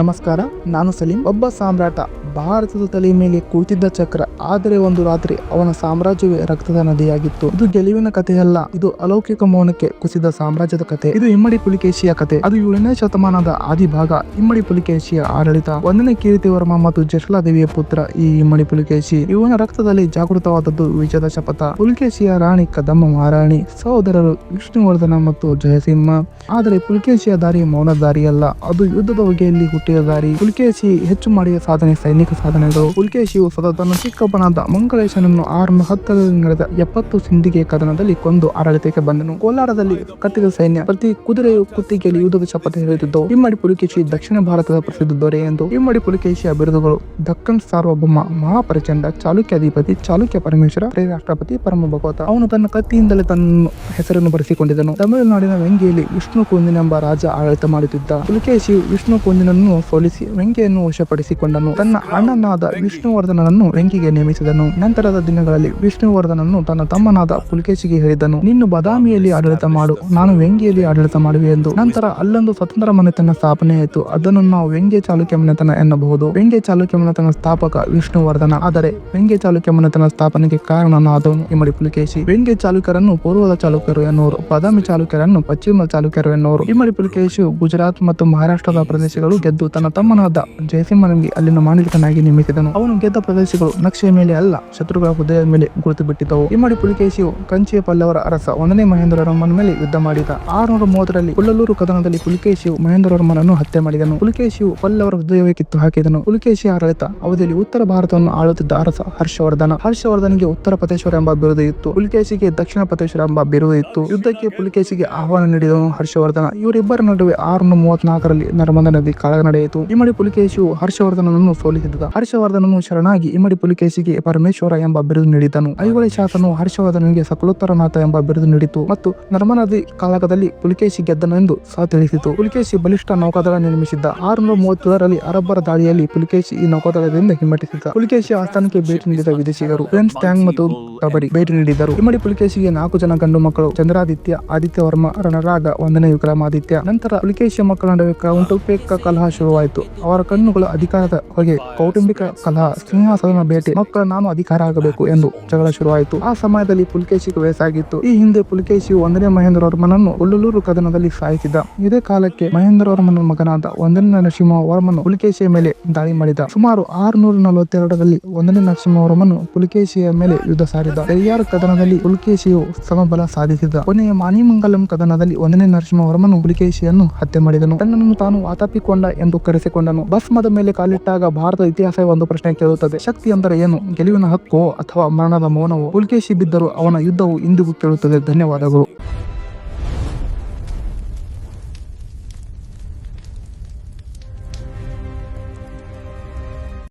ನಮಸ್ಕಾರ, ನಾನು ಸಲೀಂ. ಒಬ್ಬ ಸಾಮ್ರಾಟ ಭಾರತದ ತಲೆ ಮೇಲೆ ಕುಳಿತಿದ್ದ ಚಕ್ರ, ಆದರೆ ಒಂದು ರಾತ್ರಿ ಅವನ ಸಾಮ್ರಾಜ್ಯವೇ ರಕ್ತದ ನದಿಯಾಗಿತ್ತು. ಇದು ಗೆಲುವಿನ ಕಥೆಯಲ್ಲ, ಇದು ಅಲೌಕಿಕ ಮೌನಕ್ಕೆ ಕುಸಿದ ಸಾಮ್ರಾಜ್ಯದ ಕಥೆ. ಇದು ಇಮ್ಮಡಿ ಪುಲಿಕೇಶಿಯ ಕಥೆ. ಅದು ಏಳನೇ ಶತಮಾನದ ಆದಿ ಭಾಗ ಇಮ್ಮಡಿ ಪುಲಿಕೇಶಿಯ ಆಡಳಿತ. ಒಂದನೇ ಕೀರ್ತಿವರ್ಮ ಮತ್ತು ಜಶಲಾದೇವಿಯ ಪುತ್ರ ಈ ಇಮ್ಮಡಿ ಪುಲಿಕೇಶಿ. ಇವನ ರಕ್ತದಲ್ಲಿ ಜಾಗೃತವಾದದ್ದು ವಿಜಯದ ಶಪಥ. ಪುಲಿಕೇಶಿಯ ರಾಣಿ ಕದಮ್ಮ ಮಹಾರಾಣಿ, ಸಹೋದರರು ವಿಷ್ಣುವರ್ಧನ ಮತ್ತು ಜಯಸಿಂಹ. ಆದರೆ ಪುಲಿಕೇಶಿಯ ದಾರಿ ಮೌನ ದಾರಿಯಲ್ಲ, ಅದು ಯುದ್ಧದ ಬಗೆಯಲ್ಲಿ ಹುಟ್ಟಿದ ಪುಲಿಕೇಶಿ ಹೆಚ್ಚು ಮಾಡಿದ ಸಾಧನೆ ಸೈನಿಕ ಸಾಧನೆಗಳು. ಪುಲಿಕೇಶಿಯು ಸದಾ ತನ್ನ ಚಿಕ್ಕಪ್ಪನಾದ ಮಂಗಳೇಶನನ್ನು ಆರು ಹತ್ತರಲ್ಲಿ ನಡೆದ ಎಪ್ಪತ್ತು ಸಿಂಧಿಗೆ ಕದನದಲ್ಲಿ ಕೊಂದು ಆಡಳಿತಕ್ಕೆ ಬಂದನು. ಕೋಲಾರದಲ್ಲಿ ಕತ್ತಿದ ಸೈನ್ಯ ಪ್ರತಿ ಕುದುರೆಯು ಕುತ್ತಿಗೆಯಲ್ಲಿ ಯುದ್ಧದ ಶಪಥ ಹೇಳುತ್ತಿದ್ದವು ಇಮ್ಮಡಿ ಪುಲಿಕೇಶಿ ದಕ್ಷಿಣ ಭಾರತದ ಪ್ರಸಿದ್ಧ ದೊರೆ ಎಂದು. ಇಮ್ಮಡಿ ಪುಲಿಕೇಶಿಯ ಬಿರುದುಗಳು ದಕ್ಕನ್ ಸಾರ್ವಭೌಮ ಮಹಾಪರಿಚಂಡ ಚಾಲುಕ್ಯಾಧಿಪತಿ ಚಾಲುಕ್ಯ ಪರಮೇಶ್ವರ ರಾಷ್ಟ್ರಪತಿ ಪರಮ ಭಗವತ. ಅವನು ತನ್ನ ಕತ್ತಿಯಿಂದಲೇ ತನ್ನ ಹೆಸರನ್ನು ಬರೆಸಿಕೊಂಡಿದ್ದನು. ತಮಿಳುನಾಡಿನ ವೆಂಗಿಯಲ್ಲಿ ವಿಷ್ಣು ಕುಂದಿನ ಎಂಬ ರಾಜ ಆಡಳಿತ ಮಾಡುತ್ತಿದ್ದ. ಪುಲಿಕೇಶಿಯು ವಿಷ್ಣು ಕುಂದಿನನ್ನು ಸೋಲಿಸಿ ವೆಂಕಿಯನ್ನು ವಶಪಡಿಸಿಕೊಂಡನು. ತನ್ನ ಅಣ್ಣನಾದ ವಿಷ್ಣುವರ್ಧನನನ್ನು ವೆಂಕಿಗೆ ನೇಮಿಸಿದನು. ನಂತರದ ದಿನಗಳಲ್ಲಿ ವಿಷ್ಣುವರ್ಧನನ್ನು ತನ್ನ ತಮ್ಮನಾದ ಪುಲ್ಕೇಶಿಗೆ ಹೇಳಿದನು ನೀನು ಬದಾಮಿಯಲ್ಲಿ ಆಡಳಿತ ಮಾಡು. ನಾನು ವೆಂಗಿಯಲ್ಲಿ ಆಡಳಿತ ಮಾಡುವೆ ಎಂದು. ನಂತರ ಅಲ್ಲೊಂದು ಸ್ವತಂತ್ರ ಮನೆತನ ಸ್ಥಾಪನೆಯಾಯಿತು ಅದನ್ನು ನಾವು ವ್ಯಂಗ್ಯ ಚಾಲುಕ್ಯ ಮನೆತನ ಎನ್ನಬಹುದು. ವೆಂಗೆ ಚಾಲುಕ್ಯ ಮನೆತನ ಸ್ಥಾಪಕ ವಿಷ್ಣುವರ್ಧನ. ಆದರೆ ವೆಂಗೆ ಚಾಲುಕ್ಯ ಮನೆತನ ಸ್ಥಾಪನೆಗೆ ಕಾರಣನಾದವನು ಇಮ್ಮಡಿ ಪುಲಿಕೇಶಿ. ವ್ಯಂಗ್ಯ ಚಾಲುಕ್ಯರನ್ನು ಪೂರ್ವದ ಚಾಲುಕ್ಯರು ಎನ್ನುವರು, ಬಾದಾಮಿ ಚಾಲುಕ್ಯರನ್ನು ಪಶ್ಚಿಮ ಚಾಲುಕ್ಯರು ಎನ್ನುವರು. ಇಮ್ಮಡಿ ಪುಲಿಕೇಶಿಯು ಗುಜರಾತ್ ಮತ್ತು ಮಹಾರಾಷ್ಟ್ರದ ಪ್ರದೇಶಗಳು ಗೆದ್ದು ತನ್ನ ತಮ್ಮನಾದ ಜಯಸಿಂಹನಿಗೆ ಅಲ್ಲಿನ ಮಾಂಡಲಿಕನಾಗಿ ನೇಮಿಸಿದನು ಅವನು ಗೆದ್ದ ಪ್ರದೇಶಗಳು ನಕ್ಷೆಯ ಮೇಲೆ ಅಲ್ಲ, ಶತ್ರುಗಳ ಹೃದಯದ ಮೇಲೆ ಗುರುತು ಬಿಟ್ಟಿದ್ದವು ಇಮ್ಮಡಿ ಪುಲಿಕೇಶಿಯು ಕಂಚಿಯ ಪಲ್ಲವರ ಅರಸ, ಒಂದನೇ ಮಹೇಂದ್ರವರ್ಮನ ಮೇಲೆ ಯುದ್ಧ ಮಾಡಿದ. ಆರುನೂರ ಮೂವತ್ತರಲ್ಲಿ ಕುಳ್ಳಲೂರು ಕದನದಲ್ಲಿ ಪುಲಿಕೇಶಿಯು ಮಹೇಂದ್ರವರ್ಮನನ್ನು ಹತ್ಯೆ ಮಾಡಿದನು. ಪುಲಿಕೇಶಿಯು ಪಲ್ಲವರ ಹೃದಯವೇ ಕಿತ್ತು ಹಾಕಿದನು. ಪುಲಿಕೇಶಿಯ ಆಡಳಿತ ಅವಧಿಯಲ್ಲಿ ಉತ್ತರ ಭಾರತವನ್ನು ಆಳುತ್ತಿದ್ದ ಅರಸ ಹರ್ಷವರ್ಧನ. ಹರ್ಷವರ್ಧನಿಗೆ ಉತ್ತರ ಪತೇಶ್ವರ ಎಂಬ ಬಿರುದು ಇತ್ತು. ಪುಲಿಕೇಶಿಗೆ ದಕ್ಷಿಣ ಪತೇಶ್ವರ ಎಂಬ ಬಿರುದು ಇತ್ತು. ಯುದ್ಧಕ್ಕೆ ಪುಲಿಕೇಶಿಗೆ ಆಹ್ವಾನ ನೀಡಿದನು ಹರ್ಷವರ್ಧನ. ಇವರಿಬ್ಬರ ನಡುವೆ ಆರುನೂರ ಮೂವತ್ನಾಲ್ಕರಲ್ಲಿ ನರ್ಮದಾ ನದಿ ಕಾಳಗ ನಡೆಯಿತು. ಇಮ್ಮಡಿ ಪುಲಿಕೇಶಿಯು ಹರ್ಷವರ್ಧನನನ್ನು ಸೋಲಿಸಿದ ಹರ್ಷವರ್ಧನನು ಶರಣಾಗಿ ಇಮ್ಮಡಿ ಪುಲಿಕೇಶಿಗೆ ಪರಮೇಶ್ವರ ಎಂಬ ಬಿರುದು ನೀಡಿದನು. ಐಹೊಳೆ ಶಾಸನು ಹರ್ಷವರ್ಧನಿಗೆ ಸಕಲೋತ್ತರನಾಥ ಎಂಬ ಬಿರುದು ನೀಡಿತು ಮತ್ತು ನರ್ಮನಾದಿ ನದಿ ಕಾಳಗದಲ್ಲಿ ಪುಲಿಕೇಶಿ ಗೆದ್ದನು ಎಂದು ಸಹ ತಿಳಿಸಿತು. ಪುಲಿಕೇಶಿ ಬಲಿಷ್ಠ ನೌಕಾದಳ ನಿರ್ಮಿಸಿದ್ದ ಆರುನೂರ ಮೂವತ್ತರಲ್ಲಿ ಅರಬ್ಬರ ದಾಳಿಯಲ್ಲಿ ಪುಲಿಕೇಶಿ ಈ ನೌಕಾದಳದಿಂದ ಹಿಮ್ಮೆಟ್ಟಿಸಿದ ಪುಲಿಕೇಶಿ ಆಸ್ಥಾನಕ್ಕೆ ಭೇಟಿ ನೀಡಿದ ವಿದೇಶಿಗರು ಫ್ರೆಂಚ್ ಟ್ಯಾಂಗ್ ಮತ್ತು ಕಬಡ್ಡಿ ಭೇಟಿ ನೀಡಿದರು. ಇಮ್ಮಡಿ ಪುಲಿಕೇಶಿಗೆ ನಾಲ್ಕು ಜನ ಗಂಡು ಮಕ್ಕಳು, ಚಂದ್ರಾದಿತ್ಯ, ಆದಿತ್ಯ ವರ್ಮ, ರಣರಾಗ ಒಂದನೇ ವಿಕ್ರಮಾದಿತ್ಯ. ನಂತರ ಪುಲಿಕೇಶಿಯ ಮಕ್ಕಳ ನಡುವೆ ಕೌಟುಂಬಿಕ ಕಲಹ ಶುರುವಾಯಿತು. ಅವರ ಕಣ್ಣುಗಳು ಅಧಿಕಾರದ ಹೊಗೆ. ಕೌಟುಂಬಿಕ ಕಲಹ ಸಿಂಹಾಸನ ಭೇಟಿ ಮಕ್ಕಳ ನಾನು ಅಧಿಕಾರ ಆಗಬೇಕು ಎಂದು ಜಗಳ ಶುರುವಾಯಿತು. ಆ ಸಮಯದಲ್ಲಿ ಪುಲ್ಕೇಶಿಗೆ ವಯಸ್ಸಾಗಿತ್ತು. ಈ ಹಿಂದೆ ಪುಲ್ಕೇಶಿಯು ಒಂದನೇ ಮಹೇಂದ್ರವರ್ಮನನ್ನು ಉಳ್ಳೂರು ಕದನದಲ್ಲಿ ಸಾಯಿಸಿದ ಇದೇ ಕಾಲಕ್ಕೆ ಮಹೇಂದ್ರವರ್ಮನ ಮಗನಾದ ಒಂದನೇ ನರಸಿಂಹವರ್ಮನು ಪುಲಿಕೇಶಿಯ ಮೇಲೆ ದಾಳಿ ಮಾಡಿದ. ಸುಮಾರು ಆರುನೂರ ನಲವತ್ತೆರಡರಲ್ಲಿ ಒಂದನೇ ನರಸಿಂಹವರ್ಮನು ಪುಲಿಕೇಶಿಯ ಮೇಲೆ ಯುದ್ಧ ಸಾರಿದ. ಪೆರಿಯಾರ್ ಕದನದಲ್ಲಿ ಪುಲಿಕೇಶಿಯು ಸಮಬಲ ಸಾಧಿಸಿದ. ಕೊನೆಯ ಮಾನಿಮಂಗಲಂ ಕದನದಲ್ಲಿ ಒಂದನೇ ನರಸಿಂಹವರ್ಮನು ಪುಲಿಕೇಶಿಯನ್ನು ಹತ್ಯೆ ಮಾಡಿದನು. ತನ್ನನ್ನು ತಾನು ಆತಪಿಕೊಂಡ ಎಂದು ಕರೆಸಿಕೊಂಡನು. ಭಸ್ಮದ ಮೇಲೆ ಕಾಲಿಟ್ಟಾಗ ಭಾರತದ ಇತಿಹಾಸ ಒಂದು ಪ್ರಶ್ನೆ ಕೇಳುತ್ತದೆ. ಶಕ್ತಿ ಅಂದರೆ ಏನು? ಗೆಲುವಿನ ಹಕ್ಕೋ ಅಥವಾ ಮರಣದ ಮೌನವೋ? ಪುಲ್ಕೇಶಿ ಬಿದ್ದರೂ ಅವನ ಯುದ್ಧವು ಇಂದಿಗೂ ಕೇಳುತ್ತದೆ. ಧನ್ಯವಾದಗಳು.